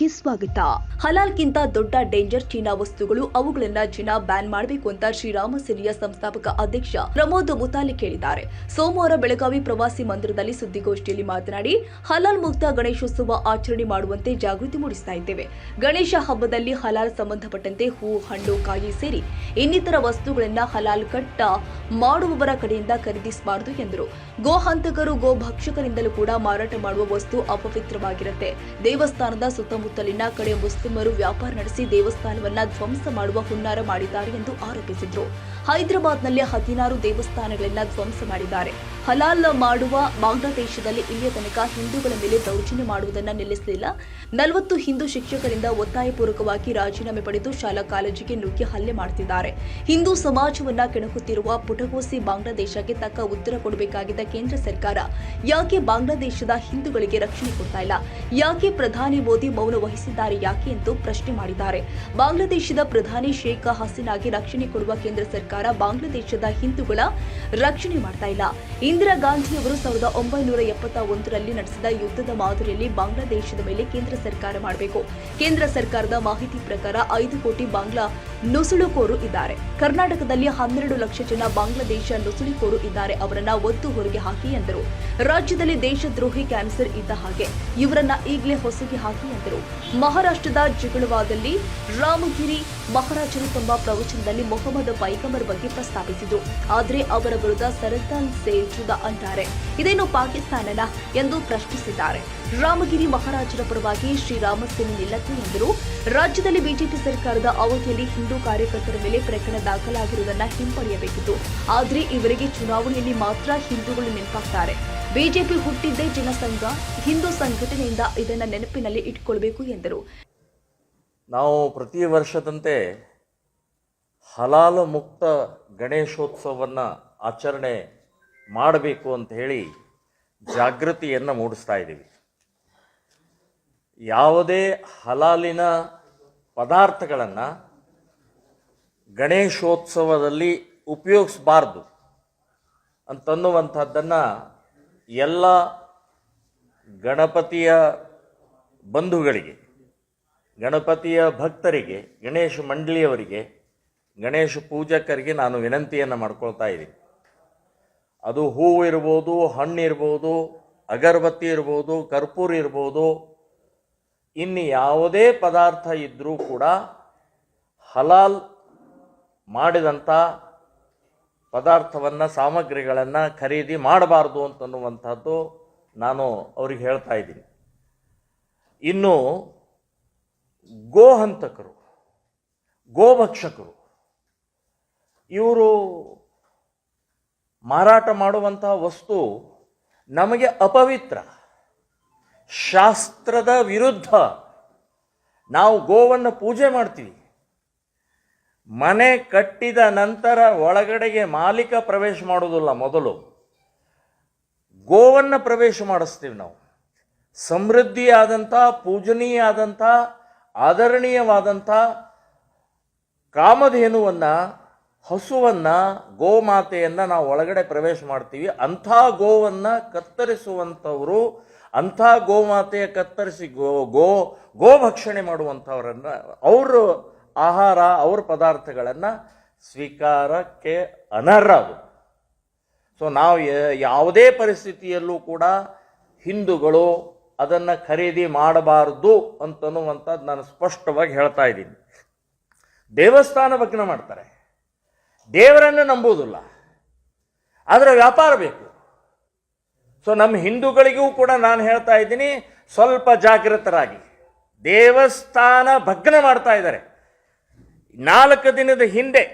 Twenty ಸ್ವಾಗತ. ಹಲಾಲ್ ನ್ಯೂಸ್ಗೆ ಸ್ವಾಗತ ಹಲಾಲ್ಗಿಂತ ದೊಡ್ಡ ಡೇಂಜರ್ ಚೀನಾ ವಸ್ತುಗಳು ಅವುಗಳನ್ನ ಚೀನಾ ಬ್ಯಾನ್ ಮಾಡಬೇಕು ಅಂತ ಶ್ರೀರಾಮ ಸೇನೆಯ ಸಂಸ್ಥಾಪಕ ಅಧ್ಯಕ್ಷ ಪ್ರಮೋದ್ ಮುತಾಲಿ ಹೇಳಿದ್ದಾರೆ ಸೋಮವಾರ ಬೆಳಗಾವಿ ಪ್ರವಾಸಿ ಮಂದಿರದಲ್ಲಿ ಸುದ್ದಿಗೋಷ್ಠಿಯಲ್ಲಿ ಮಾತನಾಡಿ, ಹಲಾಲ್ ಮುಕ್ತ ಗಣೇಶೋತ್ಸವ ಆಚರಣೆ ಮಾಡುವಂತೆ ಜಾಗೃತಿ ಮೂಡಿಸ್ತಾ ಇದ್ದೇವೆ. ಗಣೇಶ ಹಬ್ಬದಲ್ಲಿ ಹಲಾಲ್ ಸಂಬಂಧಪಟ್ಟಂತೆ ಹೂ, ಹಣ್ಣು, ಕಾಯಿ ಸೇರಿ ಇನ್ನಿತರ ವಸ್ತುಗಳನ್ನ ಹಲಾಲ್ ಕಟ್ಟ ಮಾಡುವವರ ಕಡೆಯಿಂದ ಖರೀದಿಸಬಾರದು ಎಂದರು. ಗೋ ಹಂತಕರು, ಗೋ ಭಕ್ಷಕರಿಂದಲೂ ಕೂಡ ಮಾರಾಟ ಮಾಡುವ ವಸ್ತು ಅಪವಿತ್ರವಾಗಿರುತ್ತೆ. ದೇವಸ್ಥಾನದ ಸುತ್ತಮುತ್ತಲಿನ ಕಡೆ ಮುಸ್ಲಿಮರು ವ್ಯಾಪಾರ ನಡೆಸಿ ದೇವಸ್ಥಾನವನ್ನ ಧ್ವಂಸ ಮಾಡುವ ಹುನ್ನಾರ ಮಾಡಿದ್ದಾರೆ ಎಂದು ಆರೋಪಿಸಿದ್ರು. ಹೈದರಾಬಾದ್ನಲ್ಲಿ ಹದಿನಾರು ದೇವಸ್ಥಾನಗಳನ್ನ ಧ್ವಂಸ ಮಾಡಿದ್ದಾರೆ. ಹಲಾಲ್ ಮಾಡುವ ಬಾಂಗ್ಲಾದೇಶದಲ್ಲಿ ಇಲ್ಲಿಯ ತನಕ ಹಿಂದೂಗಳ ಮೇಲೆ ದೌರ್ಜನ್ಯ ಮಾಡುವುದನ್ನ ನಿಲ್ಲಿಸಲಿಲ್ಲ. ನಲವತ್ತು ಹಿಂದೂ ಶಿಕ್ಷಕರಿಂದ ಒತ್ತಾಯಪೂರ್ವಕವಾಗಿ ರಾಜೀನಾಮೆ ಪಡೆದು ಶಾಲಾ ಕಾಲೇಜಿಗೆ ನುಗ್ಗಿ ಹಲ್ಲೆ ಮಾಡುತ್ತಿದ್ದಾರೆ ಹಿಂದೂ ಸಮಾಜವನ್ನ ಕೆಣಕುತ್ತಿರುವ ಪುಟಗೋಸಿ ಬಾಂಗ್ಲಾದೇಶಕ್ಕೆ ತಕ್ಕ ಉತ್ತರ ಕೊಡಬೇಕಾಗಿದ್ದ ಕೇಂದ್ರ ಸರ್ಕಾರ ಯಾಕೆ ಬಾಂಗ್ಲಾದೇಶದ ಹಿಂದೂಗಳಿಗೆ ರಕ್ಷಣೆ ಕೊಡ್ತಾ ಇಲ್ಲ? ಯಾಕೆ ಪ್ರಧಾನಿ ಮೋದಿ ಮೌನ ವಹಿಸಿದ್ದಾರೆ ಯಾಕೆ ಎಂದು ಪ್ರಶ್ನೆ ಮಾಡಿದ್ದಾರೆ. ಬಾಂಗ್ಲಾದೇಶದ ಪ್ರಧಾನಿ ಶೇಖ್ ಹಸೀನಾಗೆ ರಕ್ಷಣೆ ಕೊಡುವ ಕೇಂದ್ರ ಸರ್ಕಾರ ಬಾಂಗ್ಲಾದೇಶದ ಹಿಂದೂಗಳ ರಕ್ಷಣೆ ಮಾಡ್ತಾ ಇಲ್ಲ. ಇಂದಿರಾ ಗಾಂಧಿ ಅವರು ಸಾವಿರದ ಒಂಬೈನೂರ ಎಪ್ಪತ್ತ ಒಂದರಲ್ಲಿ ನಡೆಸಿದ ಯುದ್ಧದ ಮಾದರಿಯಲ್ಲಿ ಬಾಂಗ್ಲಾದೇಶದ ಮೇಲೆ ಕೇಂದ್ರ ಸರ್ಕಾರ ಮಾಡಬೇಕು. ಕೇಂದ್ರ ಸರ್ಕಾರದ ಮಾಹಿತಿ ಪ್ರಕಾರ ಐದು ಕೋಟಿ ಬಾಂಗ್ಲಾ ನುಸುಳುಕೋರು ಇದ್ದಾರೆ. ಕರ್ನಾಟಕದಲ್ಲಿ ಹನ್ನೆರಡು ಲಕ್ಷ ಜನ ಬಾಂಗ್ಲಾದೇಶ ನುಸುಳುಕೋರು ಇದ್ದಾರೆ ಅವರನ್ನ ಒತ್ತು ಹೊರಗೆ ಹಾಕಿ ಎಂದರು. ರಾಜ್ಯದಲ್ಲಿ ದೇಶದ್ರೋಹಿ ಕ್ಯಾನ್ಸರ್ ಇದ್ದ ಹಾಗೆ ಇವರನ್ನ ಈಗಲೇ ಹೊಸಗೆ ಹಾಕಿ ಎಂದರು. ಮಹಾರಾಷ್ಟ್ರದ ಜಿಗಳವಾದಲ್ಲಿ ರಾಮಗಿರಿ ಮಹಾರಾಜರು ತಮ್ಮ ಪ್ರವಚನದಲ್ಲಿ ಮೊಹಮ್ಮದ್ ಪೈಗಂಬರ್ ಬಗ್ಗೆ ಪ್ರಸ್ತಾಪಿಸಿದ್ರು ಆದರೆ ಅವರ ವಿರುದ್ಧ ಸರತಾನ್ ಸೇಜುದ ಅಂತಾರೆ. ಇದೇನು ಪಾಕಿಸ್ತಾನನ ಎಂದು ಪ್ರಶ್ನಿಸಿದ್ದಾರೆ. ರಾಮಗಿರಿ ಮಹಾರಾಜರ ಪರವಾಗಿ ಶ್ರೀರಾಮ ಸೇನೆ ನಿಲ್ಲತ್ತೆ ಎಂದರು. ರಾಜ್ಯದಲ್ಲಿ ಬಿಜೆಪಿ ಸರ್ಕಾರದ ಅವಧಿಯಲ್ಲಿ ಹಿಂದೂ ಕಾರ್ಯಕರ್ತರ ಮೇಲೆ ಪ್ರಕರಣ ದಾಖಲಾಗಿರುವುದನ್ನು ಹಿಂಪಡೆಯಬೇಕಿತ್ತು. ಆದರೆ ಇವರಿಗೆ ಚುನಾವಣೆಯಲ್ಲಿ ಮಾತ್ರ ಹಿಂದೂಗಳು ನೆನಪಾಗ್ತಾರೆ. ಬಿಜೆಪಿ ಹುಟ್ಟಿದ್ದೇ ಜನಸಂಘ, ಹಿಂದೂ ಸಂಘಟನೆಯಿಂದ ಇದನ್ನ ನೆನಪಿನಲ್ಲಿ ಇಟ್ಕೊಳ್ಬೇಕು ಎಂದರು. ನಾವು ಪ್ರತಿ ವರ್ಷದಂತೆ ಹಲಾಲು ಮುಕ್ತ ಗಣೇಶೋತ್ಸವವನ್ನು ಆಚರಣೆ ಮಾಡಬೇಕು ಅಂತ ಹೇಳಿ ಜಾಗೃತಿಯನ್ನು ಮೂಡಿಸ್ತಾ ಇದ್ದೀವಿ ಯಾವುದೇ ಹಲಾಲಿನ ಪದಾರ್ಥಗಳನ್ನು ಗಣೇಶೋತ್ಸವದಲ್ಲಿ ಉಪಯೋಗಿಸಬಾರ್ದು ಅಂತನ್ನುವಂಥದ್ದನ್ನು ಎಲ್ಲ ಗಣಪತಿಯ ಬಂಧುಗಳಿಗೆ ಗಣಪತಿಯ ಭಕ್ತರಿಗೆ, ಗಣೇಶ ಮಂಡಳಿಯವರಿಗೆ, ಗಣೇಶ ಪೂಜಕರಿಗೆ ನಾನು ವಿನಂತಿಯನ್ನು ಮಾಡ್ಕೊಳ್ತಾ ಇದ್ದೀನಿ. ಅದು ಹೂವು ಇರ್ಬೋದು, ಹಣ್ಣು ಇರ್ಬೋದು, ಅಗರಬತ್ತಿ ಇರ್ಬೋದು, ಕರ್ಪೂರ ಇರ್ಬೋದು, ಇನ್ನು ಯಾವುದೇ ಪದಾರ್ಥ ಇದ್ದರೂ ಕೂಡ ಹಲಾಲ್ ಮಾಡಿದಂಥ ಪದಾರ್ಥವನ್ನು, ಸಾಮಗ್ರಿಗಳನ್ನು ಖರೀದಿ ಮಾಡಬಾರ್ದು ಅಂತನ್ನುವಂಥದ್ದು ನಾನು ಅವ್ರಿಗೆ ಹೇಳ್ತಾ ಇದ್ದೀನಿ. ಇನ್ನು ಗೋಹಂತಕರು, ಗೋಭಕ್ಷಕರು. ಇವರು ಮಾರಾಟ ಮಾಡುವಂತಹ ವಸ್ತು ನಮಗೆ ಅಪವಿತ್ರ. ಶಾಸ್ತ್ರದ ವಿರುದ್ಧ ನಾವು ಗೋವನ್ನು ಪೂಜೆ ಮಾಡ್ತೀವಿ. ಮನೆ ಕಟ್ಟಿದ ನಂತರ ಒಳಗಡೆಗೆ ಮಾಲೀಕ ಪ್ರವೇಶ ಮಾಡೋದಿಲ್ಲ ಮೊದಲು. ಗೋವನ್ನು ಪ್ರವೇಶ ಮಾಡಿಸ್ತೀವಿ ನಾವು. ಸಮೃದ್ಧಿಯಾದಂಥ ಪೂಜನೀಯಾದಂಥ ಆದರಣೀಯವಾದಂಥ ಕಾಮಧೇನುವನ್ನು, ಹಸುವನ್ನು, ಗೋಮಾತೆಯನ್ನು ನಾವು ಒಳಗಡೆ ಪ್ರವೇಶ ಮಾಡ್ತೀವಿ. ಅಂಥ ಗೋವನ್ನು ಕತ್ತರಿಸುವಂಥವರು, ಅಂಥ ಗೋಮಾತೆಯ ಕತ್ತರಿಸಿ ಗೋ ಗೋ, ಗೋಭಕ್ಷಣೆ ಮಾಡುವಂಥವರನ್ನು, ಅವರು ಆಹಾರ, ಅವ್ರ ಪದಾರ್ಥಗಳನ್ನು ಸ್ವೀಕಾರಕ್ಕೆ ಅನರ್ಹ ಅದು ಸೊ, ನಾವು ಯಾವುದೇ ಪರಿಸ್ಥಿತಿಯಲ್ಲೂ ಕೂಡ ಹಿಂದೂಗಳು ಅದನ್ನು ಖರೀದಿ ಮಾಡಬಾರ್ದು ಅಂತನ್ನುವಂಥದ್ದು ನಾನು ಸ್ಪಷ್ಟವಾಗಿ ಹೇಳ್ತಾ ಇದ್ದೀನಿ. ದೇವಸ್ಥಾನ ಭಗ್ನ ಮಾಡ್ತಾರೆ. ದೇವರನ್ನು ನಂಬುವುದಿಲ್ಲ. ಆದರೆ ವ್ಯಾಪಾರ ಬೇಕು. ಸೊ ನಮ್ಮ ಹಿಂದೂಗಳಿಗೂ ಕೂಡ ನಾನು ಹೇಳ್ತಾ ಇದ್ದೀನಿ, ಸ್ವಲ್ಪ ಜಾಗೃತರಾಗಿ ದೇವಸ್ಥಾನ ಭಗ್ನ ಮಾಡ್ತಾ ಇದ್ದಾರೆ. ನಾಲ್ಕು ದಿನದ ಹಿಂದೆ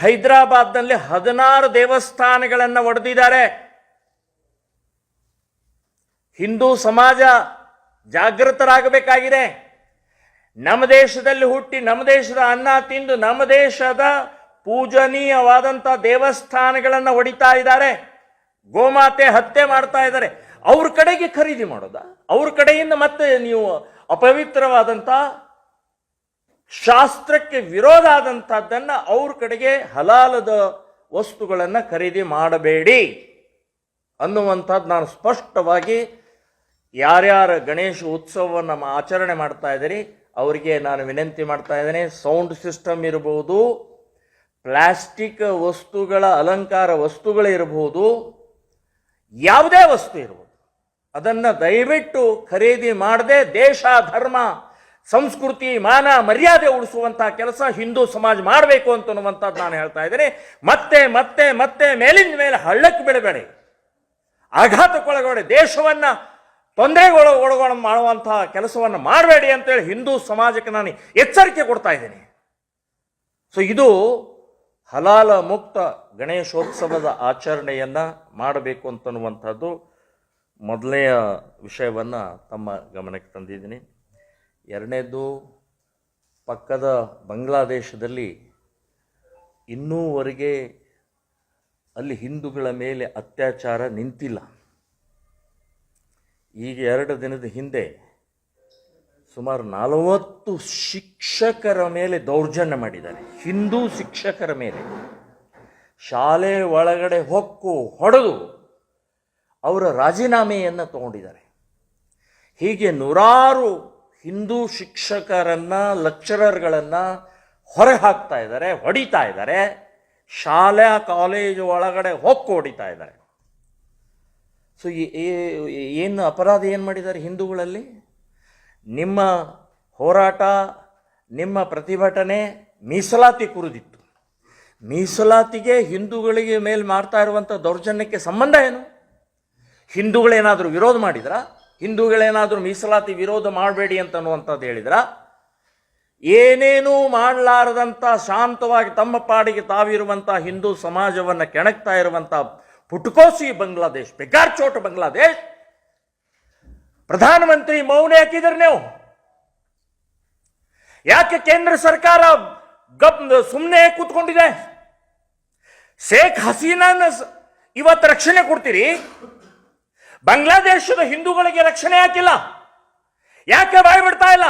ಹೈದರಾಬಾದ್ನಲ್ಲಿ ಹದಿನಾರು ದೇವಸ್ಥಾನಗಳನ್ನು ಒಡೆದಿದ್ದಾರೆ. ಹಿಂದೂ ಸಮಾಜ ಜಾಗೃತರಾಗಬೇಕಾಗಿದೆ. ನಮ್ಮ ದೇಶದಲ್ಲಿ ಹುಟ್ಟಿ ನಮ್ಮ ದೇಶದ ಅನ್ನ ತಿಂದು ನಮ್ಮ ದೇಶದ ಪೂಜನೀಯವಾದಂಥ ದೇವಸ್ಥಾನಗಳನ್ನು ಹೊಡಿತಾ ಇದ್ದಾರೆ. ಗೋಮಾತೆ ಹತ್ಯೆ ಮಾಡ್ತಾ ಇದ್ದಾರೆ. ಅವ್ರ ಕಡೆಗೆ ಖರೀದಿ ಮಾಡೋದ? ಅವ್ರ ಕಡೆಯಿಂದ ಮತ್ತೆ ನೀವು ಅಪವಿತ್ರವಾದಂಥ, ಶಾಸ್ತ್ರಕ್ಕೆ ವಿರೋಧ ಆದಂಥದ್ದನ್ನು ಅವ್ರ ಕಡೆಗೆ ಹಲಾಲದ ವಸ್ತುಗಳನ್ನು ಖರೀದಿ ಮಾಡಬೇಡಿ ಅನ್ನುವಂಥದ್ದು ನಾನು ಸ್ಪಷ್ಟವಾಗಿ ಯಾರ್ಯಾರ ಗಣೇಶ ಉತ್ಸವವನ್ನು ಆಚರಣೆ ಮಾಡ್ತಾ ಇದ್ದೀರಿ, ಅವರಿಗೆ ನಾನು ವಿನಂತಿ ಮಾಡ್ತಾ ಇದ್ದೇನೆ. ಸೌಂಡ್ ಸಿಸ್ಟಮ್ ಇರಬಹುದು ಪ್ಲಾಸ್ಟಿಕ್ ವಸ್ತುಗಳ, ಅಲಂಕಾರ ವಸ್ತುಗಳಿರಬಹುದು ಯಾವುದೇ ವಸ್ತು ಇರ್ಬೋದು. ಅದನ್ನು ದಯವಿಟ್ಟು ಖರೀದಿ ಮಾಡದೆ ದೇಶ, ಧರ್ಮ, ಸಂಸ್ಕೃತಿ, ಮಾನ, ಮರ್ಯಾದೆ ಉಳಿಸುವಂತಹ ಕೆಲಸ ಹಿಂದೂ ಸಮಾಜ ಮಾಡಬೇಕು ಅಂತನ್ನುವಂಥದ್ದು ನಾನು ಹೇಳ್ತಾ ಇದ್ದೇನೆ. ಮತ್ತೆ ಮತ್ತೆ ಮತ್ತೆ ಮೇಲಿನ ಮೇಲೆ ಹಳ್ಳಕ್ಕೆ ಬಿಡಬೇಡಿ ಆಘಾತಕ್ಕೊಳಗಡೆ ದೇಶವನ್ನ ತೊಂದರೆಗೊಳ, ಒಳಗೊಳ ಮಾಡುವಂತಹ ಕೆಲಸವನ್ನು ಮಾಡಬೇಡಿ ಅಂತೇಳಿ ಹಿಂದೂ ಸಮಾಜಕ್ಕೆ ನಾನು ಎಚ್ಚರಿಕೆ ಕೊಡ್ತಾ ಇದ್ದೀನಿ. ಸೊ ಇದು ಹಲಾಲ ಮುಕ್ತ ಗಣೇಶೋತ್ಸವದ ಆಚರಣೆಯನ್ನು ಮಾಡಬೇಕು ಅಂತನ್ನುವಂಥದ್ದು ಮೊದಲನೆಯ ವಿಷಯವನ್ನು ತಮ್ಮ ಗಮನಕ್ಕೆ ತಂದಿದ್ದೀನಿ. ಎರಡನೇದು ಪಕ್ಕದ ಬಾಂಗ್ಲಾದೇಶದಲ್ಲಿ ಇನ್ನೂವರೆಗೆ ಅಲ್ಲಿ ಹಿಂದೂಗಳ ಮೇಲೆ ಅತ್ಯಾಚಾರ ನಿಂತಿಲ್ಲ. ಈಗ ಎರಡು ದಿನದ ಹಿಂದೆ ಸುಮಾರು ನಲವತ್ತು ಶಿಕ್ಷಕರ ಮೇಲೆ ದೌರ್ಜನ್ಯ ಮಾಡಿದ್ದಾರೆ ಹಿಂದೂ ಶಿಕ್ಷಕರ ಮೇಲೆ. ಶಾಲೆ ಒಳಗಡೆ ಹೊಕ್ಕು, ಹೊಡೆದು ಅವರ ರಾಜೀನಾಮೆಯನ್ನು ತಗೊಂಡಿದ್ದಾರೆ. ಹೀಗೆ ನೂರಾರು ಹಿಂದೂ ಶಿಕ್ಷಕರನ್ನು, ಲೆಕ್ಚರರ್ಗಳನ್ನು ಹೊರಗೆ ಹಾಕ್ತಾ ಇದ್ದಾರೆ, ಹೊಡಿತಾ ಇದ್ದಾರೆ. ಶಾಲೆ, ಕಾಲೇಜು ಒಳಗಡೆ ಹೊಕ್ಕು ಹೊಡಿತಾ ಇದ್ದಾರೆ. ಸೊ ಏನು ಅಪರಾಧ ಏನು ಮಾಡಿದ್ದಾರೆ ಹಿಂದೂಗಳಲ್ಲಿ? ನಿಮ್ಮ ಹೋರಾಟ, ನಿಮ್ಮ ಪ್ರತಿಭಟನೆ ಮೀಸಲಾತಿ ಕುರಿದಿತ್ತು. ಮೀಸಲಾತಿಗೆ ಹಿಂದೂಗಳಿಗೆ ಮೇಲೆ ಮಾಡ್ತಾ ಇರುವಂಥ ದೌರ್ಜನ್ಯಕ್ಕೆ ಸಂಬಂಧ ಏನು? ಹಿಂದೂಗಳೇನಾದರೂ ವಿರೋಧ ಮಾಡಿದ್ರಾ? ಹಿಂದೂಗಳೇನಾದರೂ ಮೀಸಲಾತಿ ವಿರೋಧ ಮಾಡಬೇಡಿ ಅಂತ ಅನ್ನುವಂಥದ್ದು ಹೇಳಿದ್ರ? ಏನೇನೂ ಮಾಡಲಾರದಂಥ ಶಾಂತವಾಗಿ ತಮ್ಮ ಪಾಡಿಗೆ ತಾವಿರುವಂಥ ಹಿಂದೂ ಸಮಾಜವನ್ನು ಕೆಣಕ್ತಾ ಇರುವಂಥ ಪುಟ್ಕೋಸಿ ಬಾಂಗ್ಲಾದೇಶ್ ಬೆಗಾರ್ ಚೋಟ್ ಬಾಂಗ್ಲಾದೇಶ್. ಪ್ರಧಾನಮಂತ್ರಿ ಮೌನ ಹಾಕಿದ್ರೆ ನೀವು. ಯಾಕೆ ಕೇಂದ್ರ ಸರ್ಕಾರ ಗಪ್ ಸುಮ್ಮನೆ ಕೂತ್ಕೊಂಡಿದೆ? ಶೇಖ್ ಹಸೀನಾನ ಇವತ್ತು ರಕ್ಷಣೆ ಕೊಡ್ತೀರಿ? ಬಾಂಗ್ಲಾದೇಶದ ಹಿಂದೂಗಳಿಗೆ ರಕ್ಷಣೆ ಹಾಕಿಲ್ಲ. ಯಾಕೆ ಬಾಯಿ ಬಿಡ್ತಾ ಇಲ್ಲ?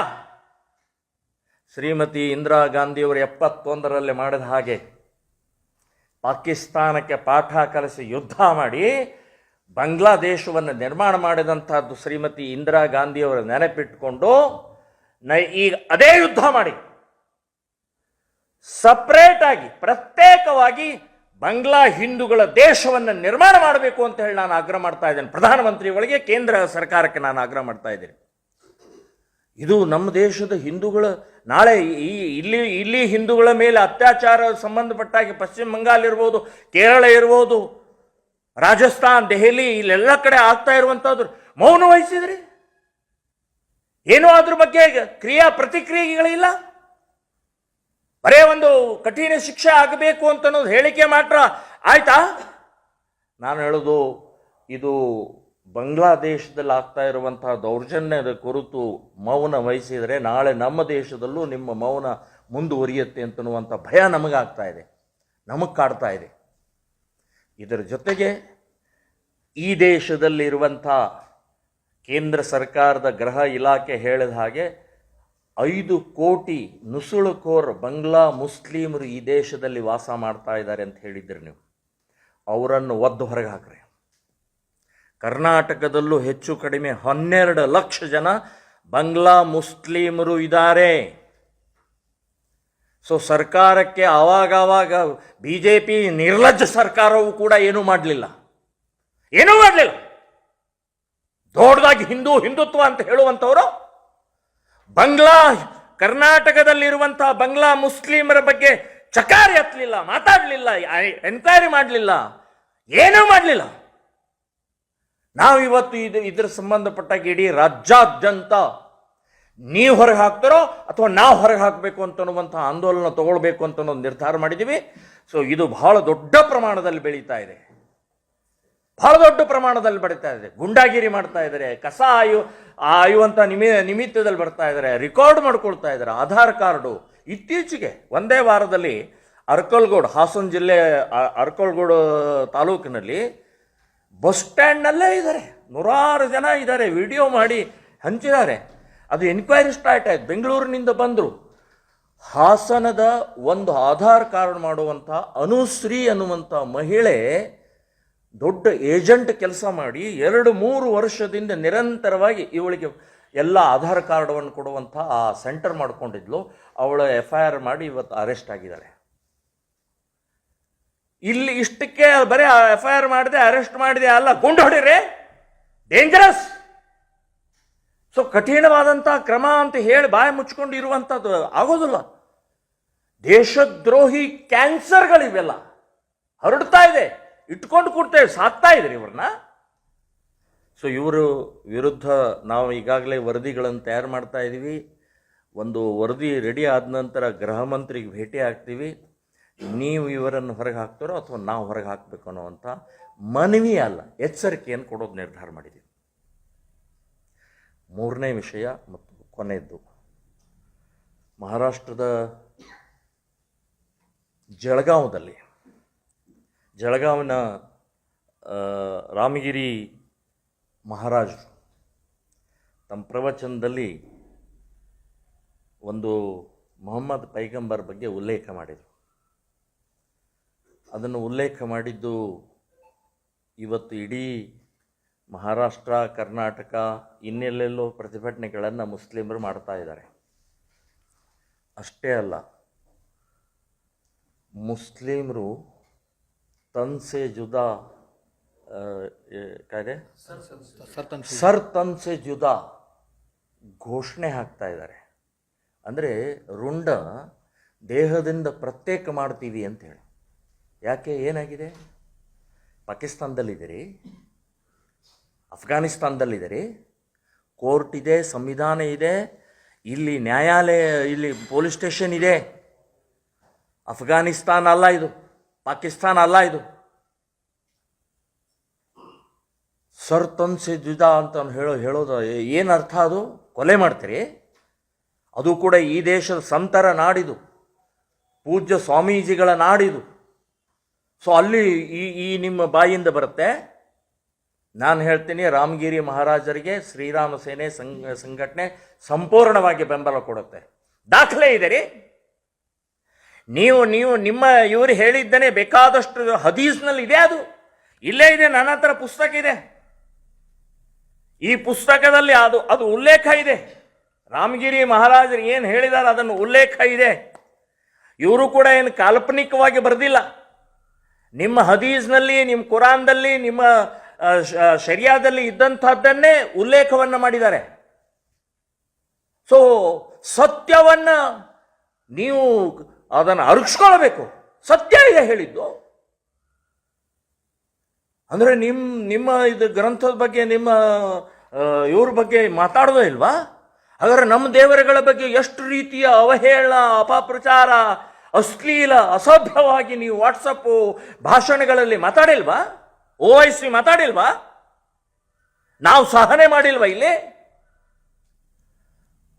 ಶ್ರೀಮತಿ ಇಂದಿರಾ ಗಾಂಧಿಯವರು ಎಪ್ಪತ್ತೊಂದರಲ್ಲಿ ಮಾಡಿದ ಹಾಗೆ ಪಾಕಿಸ್ತಾನಕ್ಕೆ ಪಾಠ ಕಲಿಸಿ ಯುದ್ಧ ಮಾಡಿ ಬಾಂಗ್ಲಾದೇಶವನ್ನು ನಿರ್ಮಾಣ ಮಾಡಿದಂಥದ್ದು ಶ್ರೀಮತಿ ಇಂದಿರಾ ಗಾಂಧಿಯವರ ನೆನಪಿಟ್ಟುಕೊಂಡು ನ ಈಗ ಅದೇ ಯುದ್ಧ ಮಾಡಿ. ಸಪ್ರೇಟಾಗಿ ಪ್ರತ್ಯೇಕವಾಗಿ ಬಂಗ್ಲಾ ಹಿಂದೂಗಳ ದೇಶವನ್ನು ನಿರ್ಮಾಣ ಮಾಡಬೇಕು ಅಂತ ಹೇಳಿ ನಾನು ಆಗ್ರಹ ಮಾಡ್ತಾ ಇದ್ದೇನೆ. ಪ್ರಧಾನಮಂತ್ರಿಗಳಿಗೆ ಕೇಂದ್ರ ಸರ್ಕಾರಕ್ಕೆ ನಾನು ಆಗ್ರಹ ಮಾಡ್ತಾ ಇದ್ದೇನೆ. ಇದು ನಮ್ಮ ದೇಶದ ಹಿಂದೂಗಳ, ನಾಳೆ ಈ, ಇಲ್ಲಿ ಇಲ್ಲಿ ಹಿಂದೂಗಳ ಮೇಲೆ ಅತ್ಯಾಚಾರ ಸಂಬಂಧಪಟ್ಟಾಗಿ ಪಶ್ಚಿಮ ಬಂಗಾಲ್ ಇರ್ಬೋದು, ಕೇರಳ ಇರ್ಬೋದು, ರಾಜಸ್ಥಾನ್, ದೆಹಲಿ, ಇಲ್ಲೆಲ್ಲ ಕಡೆ ಆಗ್ತಾ ಇರುವಂಥದ್ದು ಮೌನ ವಹಿಸಿದ್ರಿ? ಏನೂ ಅದ್ರ ಬಗ್ಗೆ ಕ್ರಿಯಾ ಪ್ರತಿಕ್ರಿಯೆಗಳಿಲ್ಲ? ಬರೇ ಒಂದು ಕಠಿಣ ಶಿಕ್ಷೆ ಆಗಬೇಕು ಅಂತ ಅನ್ನೋದು ಹೇಳಿಕೆ ಮಾತ್ರ. ಆಯ್ತಾ? ನಾನು ಹೇಳೋದು, ಇದು ಬಾಂಗ್ಲಾದೇಶದಲ್ಲಿ ಆಗ್ತಾ ಇರುವಂತಹ ದೌರ್ಜನ್ಯದ ಕುರಿತು ಮೌನ ವಹಿಸಿದರೆ ನಾಳೆ ನಮ್ಮ ದೇಶದಲ್ಲೂ ನಿಮ್ಮ ಮೌನ ಮುಂದುವರಿಯುತ್ತೆ ಅಂತನ್ನುವಂಥ ಭಯ ನಮಗಾಗ್ತಾ ಇದೆ, ನಮಗೆ ಕಾಡ್ತಾ ಇದೆ. ಇದರ ಜೊತೆಗೆ ಈ ದೇಶದಲ್ಲಿರುವಂಥ ಕೇಂದ್ರ ಸರ್ಕಾರದ ಗೃಹ ಇಲಾಖೆ ಹೇಳಿದ ಹಾಗೆ ಐದು ಕೋಟಿ ನುಸುಳುಕೋರ್ ಬಂಗ್ಲಾ ಮುಸ್ಲಿಮರು ಈ ದೇಶದಲ್ಲಿ ವಾಸ ಮಾಡ್ತಾ ಇದ್ದಾರೆ ಅಂತ ಹೇಳಿದ್ರಿ ನೀವು. ಅವರನ್ನು ಒದ್ದು ಹೊರಗೆ ಹಾಕ್ರಿ. ಕರ್ನಾಟಕದಲ್ಲೂ ಹೆಚ್ಚು ಕಡಿಮೆ ಹನ್ನೆರಡು ಲಕ್ಷ ಜನ ಬಂಗ್ಲಾ ಮುಸ್ಲಿಮರು ಇದ್ದಾರೆ. ಸೊ ಸರ್ಕಾರಕ್ಕೆ ಆವಾಗವಾಗ ಬಿ ಜೆ ಪಿ ನಿರ್ಲಜ್ಜ ಸರ್ಕಾರವು ಕೂಡ ಏನೂ ಮಾಡಲಿಲ್ಲ. ಏನೂ ಮಾಡಲಿಲ್ಲ. ದೊಡ್ಡದಾಗಿ ಹಿಂದೂ ಹಿಂದುತ್ವ ಅಂತ ಹೇಳುವಂಥವರು ಬಂಗ್ಲಾ ಕರ್ನಾಟಕದಲ್ಲಿರುವಂತಹ ಬಂಗ್ಲಾ ಮುಸ್ಲಿಮರ ಬಗ್ಗೆ ಚಕಾರಿ ಹತ್ತಲಿಲ್ಲ, ಮಾತಾಡಲಿಲ್ಲ ಎನ್ಕ್ವೈರಿ ಮಾಡಲಿಲ್ಲ, ಏನೂ ಮಾಡಲಿಲ್ಲ. ನಾವು ಇವತ್ತು ಇದು ಇದ್ರ ಸಂಬಂಧಪಟ್ಟಾಗ ಇಡೀ ರಾಜ್ಯಾದ್ಯಂತ ನೀವು ಹೊರಗೆ ಹಾಕ್ತಾರೋ ಅಥವಾ ನಾವು ಹೊರಗೆ ಹಾಕಬೇಕು ಅಂತ ಅನ್ನುವಂಥ ಆಂದೋಲನ ತಗೊಳ್ಬೇಕು ಅಂತ ಒಂದು ನಿರ್ಧಾರ ಮಾಡಿದ್ದೀವಿ ಸೊ ಇದು ಬಹಳ ದೊಡ್ಡ ಪ್ರಮಾಣದಲ್ಲಿ ಬೆಳೀತಾ ಇದೆ. ಬಹಳ ದೊಡ್ಡ ಪ್ರಮಾಣದಲ್ಲಿ ಬೆಳೀತಾ ಇದೆ. ಗುಂಡಾಗಿರಿ ಮಾಡ್ತಾ ಇದ್ದಾರೆ ಕಸ ಆಯು ಆಯುವಂಥ ನಿಮಿ, ನಿಮಿತ್ತದಲ್ಲಿ ಬರ್ತಾ ಇದ್ದಾರೆ ರೆಕಾರ್ಡ್ ಮಾಡ್ಕೊಳ್ತಾ ಇದ್ದಾರೆ ಆಧಾರ್ ಕಾರ್ಡು. ಇತ್ತೀಚೆಗೆ ಒಂದೇ ವಾರದಲ್ಲಿ ಅರ್ಕಲ್ಗೋಡ್, ಹಾಸನ ಜಿಲ್ಲೆ ಅರ್ಕಲ್ಗೋಡ್ ತಾಲೂಕಿನಲ್ಲಿ ಬಸ್ ಸ್ಟ್ಯಾಂಡ್ನಲ್ಲೇ ಇದ್ದಾರೆ. ನೂರಾರು ಜನ ಇದ್ದಾರೆ. ವಿಡಿಯೋ ಮಾಡಿ ಹಂಚಿದ್ದಾರೆ. ಅದು ಎನ್ಕ್ವೈರಿ ಸ್ಟಾರ್ಟ್ ಆಯ್ತು. ಬೆಂಗಳೂರಿನಿಂದ ಬಂದರು. ಹಾಸನದ ಒಂದು ಆಧಾರ್ ಕಾರ್ಡ್ ಮಾಡುವಂಥ ಅನುಶ್ರೀ ಅನ್ನುವಂಥ ಮಹಿಳೆ ದೊಡ್ಡ ಏಜೆಂಟ್ ಕೆಲಸ ಮಾಡಿ ಎರಡು ಮೂರು ವರ್ಷದಿಂದ ನಿರಂತರವಾಗಿ ಇವಳಿಗೆ ಎಲ್ಲ ಆಧಾರ್ ಕಾರ್ಡವನ್ನು ಕೊಡುವಂಥ ಆ ಸೆಂಟರ್ ಮಾಡಿಕೊಂಡಿದ್ಲು. ಅವಳು ಎಫ್ ಐ ಆರ್ ಮಾಡಿ ಇವತ್ತು ಅರೆಸ್ಟ್ ಆಗಿದ್ದಾಳೆ. ಇಲ್ಲಿ ಇಷ್ಟಕ್ಕೆ ಬರೀ ಎಫ್ ಐ ಆರ್ ಮಾಡಿದೆ ಅರೆಸ್ಟ್ ಮಾಡಿದೆ ಅಲ್ಲ, ಗುಂಡು ಹೊಡಿರಿ. ಡೇಂಜರಸ್ ಸೊ ಕಠಿಣವಾದಂಥ ಕ್ರಮ ಅಂತ ಹೇಳಿ ಬಾಯಿ ಮುಚ್ಕೊಂಡು ಇರುವಂಥದ್ದು ಆಗೋದಿಲ್ಲ. ದೇಶದ್ರೋಹಿ ಕ್ಯಾನ್ಸರ್ಗಳಿವೆಲ್ಲ. ಹರಡ್ತಾ ಇದೆ. ಇಟ್ಕೊಂಡು ಕೊಡ್ತೇವೆ, ಸಾಕ್ತಾ ಇದ್ರಿ ಇವ್ರನ್ನ. ಸೊ ಇವರು ವಿರುದ್ಧ ನಾವು ಈಗಾಗಲೇ ವರದಿಗಳನ್ನು ತಯಾರು ಮಾಡ್ತಾ ಇದ್ದೀವಿ ಒಂದು ವರದಿ ರೆಡಿ ಆದ ನಂತರ ಗೃಹ ಮಂತ್ರಿಗೆ ಭೇಟಿ ಆಗ್ತೀವಿ. ನೀವು ಇವರನ್ನು ಹೊರಗೆ ಹಾಕ್ತಾರೋ ಅಥವಾ ನಾವು ಹೊರಗೆ ಹಾಕಬೇಕು ಅನ್ನೋವಂಥ ಮನವಿ ಅಲ್ಲ, ಎಚ್ಚರಿಕೆಯನ್ನು ಕೊಡೋದು ನಿರ್ಧಾರ ಮಾಡಿದ್ದೀವಿ. ಮೂರನೇ ವಿಷಯ ಮತ್ತು ಕೊನೆಯದ್ದು ಮಹಾರಾಷ್ಟ್ರದ ಜಳಗಾವದಲ್ಲಿ, ಜಳಗಾವಿನ ರಾಮಗಿರಿ ಮಹಾರಾಜರು ತಮ್ಮ ಪ್ರವಚನದಲ್ಲಿ ಒಂದು ಮೊಹಮ್ಮದ್ ಪೈಗಂಬರ್ ಬಗ್ಗೆ ಉಲ್ಲೇಖ ಮಾಡಿದರು. ಅದನ್ನು ಉಲ್ಲೇಖ ಮಾಡಿದ್ದು ಇವತ್ತು ಇಡೀ ಮಹಾರಾಷ್ಟ್ರ, ಕರ್ನಾಟಕ, ಇನ್ನೆಲ್ಲೆಲ್ಲೋ ಪ್ರತಿಭಟನೆಗಳನ್ನು ಮುಸ್ಲಿಮರು ಮಾಡ್ತಾ ಇದ್ದಾರೆ. ಅಷ್ಟೇ ಅಲ್ಲ, ಮುಸ್ಲಿಮರು ತನ್ಸೆ ಜುದಾ ಕಾಯ್ದೆ ಸರ್ ತನ್ಸೆ ಜುದಾ ಘೋಷಣೆ ಹಾಕ್ತಾ ಇದ್ದಾರೆ. ಅಂದರೆ ರುಂಡ ದೇಹದಿಂದ ಪ್ರತ್ಯೇಕ ಮಾಡ್ತೀವಿ ಅಂತ ಹೇಳಿ. ಯಾಕೆ ಏನಾಗಿದೆ? ಪಾಕಿಸ್ತಾನದಲ್ಲಿದ್ದೀರಿ, ಅಫ್ಘಾನಿಸ್ತಾನದಲ್ಲಿದ್ದೀರಿ, ಕೋರ್ಟ್ ಇದೆ, ಸಂವಿಧಾನ ಇದೆ, ಇಲ್ಲಿ ನ್ಯಾಯಾಲಯ, ಇಲ್ಲಿ ಪೊಲೀಸ್ ಸ್ಟೇಷನ್ ಇದೆ. ಅಫ್ಘಾನಿಸ್ತಾನ ಅಲ್ಲ ಇದು, ಪಾಕಿಸ್ತಾನ ಅಲ್ಲ ಇದು. ಸರ್ ತನ್ಸೆ ಜುದಾ ಅಂತ ಹೇಳೋ, ಹೇಳೋದು ಏನು ಅರ್ಥ ಅದು? ಕೊಲೆ ಮಾಡ್ತೀರಿ? ಅದು ಕೂಡ ಈ ದೇಶದ ಸಂತರ ನಾಡಿದು, ಪೂಜ್ಯ ಸ್ವಾಮೀಜಿಗಳ ನಾಡಿದು. ಸೊ ಅಲ್ಲಿ ಈ ಈ ನಿಮ್ಮ ಬಾಯಿಂದ ಬರುತ್ತೆ. ನಾನು ಹೇಳ್ತೀನಿ, ರಾಮಗಿರಿ ಮಹಾರಾಜರಿಗೆ ಶ್ರೀರಾಮ ಸೇನೆ ಸಂಘ, ಸಂಘಟನೆ ಸಂಪೂರ್ಣವಾಗಿ ಬೆಂಬಲ ಕೊಡುತ್ತೆ. ದಾಖಲೆ ಇದೆ ರೀ ನೀವು ನೀವು ನಿಮ್ಮ, ಇವರು ಹೇಳಿದ್ದನೆ ಬೇಕಾದಷ್ಟು ಹದೀಸ್ನಲ್ಲಿ ಇದೆ ಅದು. ಇಲ್ಲೇ ಇದೆ, ನನ್ನ ಹತ್ರ ಪುಸ್ತಕ ಇದೆ. ಈ ಪುಸ್ತಕದಲ್ಲಿ ಅದು ಅದು ಉಲ್ಲೇಖ ಇದೆ. ರಾಮಗಿರಿ ಮಹಾರಾಜರು ಏನು ಹೇಳಿದಾರೆ ಅದನ್ನು ಉಲ್ಲೇಖ ಇದೆ. ಇವರು ಕೂಡ ಏನು ಕಾಲ್ಪನಿಕವಾಗಿ ಬರೆದಿಲ್ಲ. ನಿಮ್ಮ ಹದೀಸ್ನಲ್ಲಿ, ನಿಮ್ಮ ಕುರಾನ್ದಲ್ಲಿ, ನಿಮ್ಮ ಶರಿಯಾದಲ್ಲಿ ಇದ್ದಂಥದ್ದನ್ನೇ ಉಲ್ಲೇಖವನ್ನು ಮಾಡಿದ್ದಾರೆ. ಸೊ ಸತ್ಯವನ್ನು ನೀವು ಅದನ್ನು ಅರಗಿಸ್ಕೊಳ್ಬೇಕು. ಸತ್ಯ ಇದೆ ಹೇಳಿದ್ದು. ಅಂದರೆ ನಿಮ್ಮ ನಿಮ್ಮ ಇದು ಗ್ರಂಥದ ಬಗ್ಗೆ, ನಿಮ್ಮ ಇವ್ರ ಬಗ್ಗೆ ಮಾತಾಡೋದೇ ಇಲ್ವಾ? ಹಾಗಾದ್ರೆ ನಮ್ಮ ದೇವರುಗಳ ಬಗ್ಗೆ ಎಷ್ಟು ರೀತಿಯ ಅವಹೇಳನ ಅಪಪ್ರಚಾರ ಅಶ್ಲೀಲ, ಅಸಭ್ಯವಾಗಿ ನೀವು ವಾಟ್ಸಪ್ಪು ಭಾಷಣಗಳಲ್ಲಿ ಮಾತಾಡಿಲ್ವಾ? ಓ ಐ ಸಿ ಮಾತಾಡಿಲ್ವಾ? ನಾವು ಸಹನೆ ಮಾಡಿಲ್ವಾ ಇಲ್ಲಿ?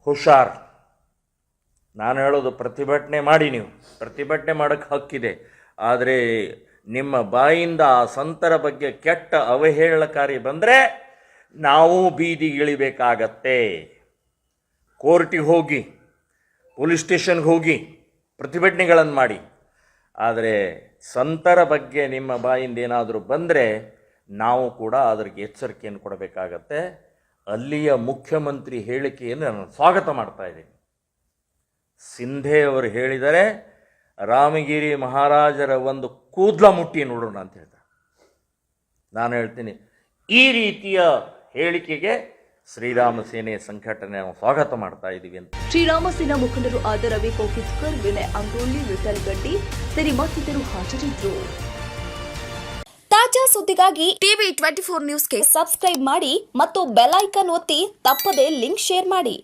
ಹುಷಾರ್. ನಾನು ಹೇಳೋದು ಪ್ರತಿಭಟನೆ ಮಾಡಿ ನೀವು. ಪ್ರತಿಭಟನೆ ಮಾಡೋಕ್ಕೆ ಹಕ್ಕಿದೆ. ಆದರೆ ನಿಮ್ಮ ಬಾಯಿಂದ ಆ ಸಂತರ ಬಗ್ಗೆ ಕೆಟ್ಟ ಅವಹೇಳನಕಾರಿ ಬಂದರೆ ನಾವು ಬೀದಿಗಿಳಿಬೇಕಾಗತ್ತೆ ಕೋರ್ಟಿಗೆ ಹೋಗಿ, ಪೊಲೀಸ್ ಸ್ಟೇಷನ್ಗೆ ಹೋಗಿ ಪ್ರತಿಭಟನೆಗಳನ್ನು ಮಾಡಿ. ಆದರೆ ಸಂತರ ಬಗ್ಗೆ ನಿಮ್ಮ ಬಾಯಿಂದ ಏನಾದರೂ ಬಂದರೆ ನಾವು ಕೂಡ ಅದಕ್ಕೆ ಎಚ್ಚರಿಕೆಯನ್ನು ಕೊಡಬೇಕಾಗತ್ತೆ. ಅಲ್ಲಿಯ ಮುಖ್ಯಮಂತ್ರಿ ಹೇಳಿಕೆಯನ್ನು ನಾನು ಸ್ವಾಗತ ಮಾಡ್ತಾ ಇದ್ದೀನಿ. ಸಿಂಧೆ ಅವರು ಹೇಳಿದರೆ, ರಾಮಗಿರಿ ಮಹಾರಾಜರ ಒಂದು ಕೂದ್ಲ ಮುಟ್ಟಿ ನೋಡೋಣ ಅಂತ ಹೇಳ್ತಾರೆ. ನಾನು ಹೇಳ್ತೀನಿ, ಈ ರೀತಿಯ ಹೇಳಿಕೆಗೆ ಶ್ರೀರಾಮ ಸೇನೆ ಸಂಘಟನೆ ಸ್ವಾಗತ ಮಾಡ್ತಾ ಇದೀವಿ ಅಂತ. ಶ್ರೀರಾಮ ಸೇನಾ ಮುಖಂಡರು ಆದ ರವಿ ಕೋಕಿಸ್ಕರ್ ವಿನಯ್ ಅಂಗೋಲಿ ವಿಠಲ್ ಗಡ್ಡಿ ಸೇರಿ ಮತ್ತಿತರರು ಹಾಜರಿದ್ದರು ತಾಜಾ ಸುದ್ದಿಗಾಗಿ ಟಿವಿ ಟ್ವೆಂಟಿ ಫೋರ್ ನ್ಯೂಸ್ಗೆ ಸಬ್ಸ್ಕ್ರೈಬ್ ಮಾಡಿ ಮತ್ತು ಬೆಲ್ ಐಕಾನ್ ಒತ್ತಿ ತಪ್ಪದೇ ಲಿಂಕ್ ಶೇರ್ ಮಾಡಿ.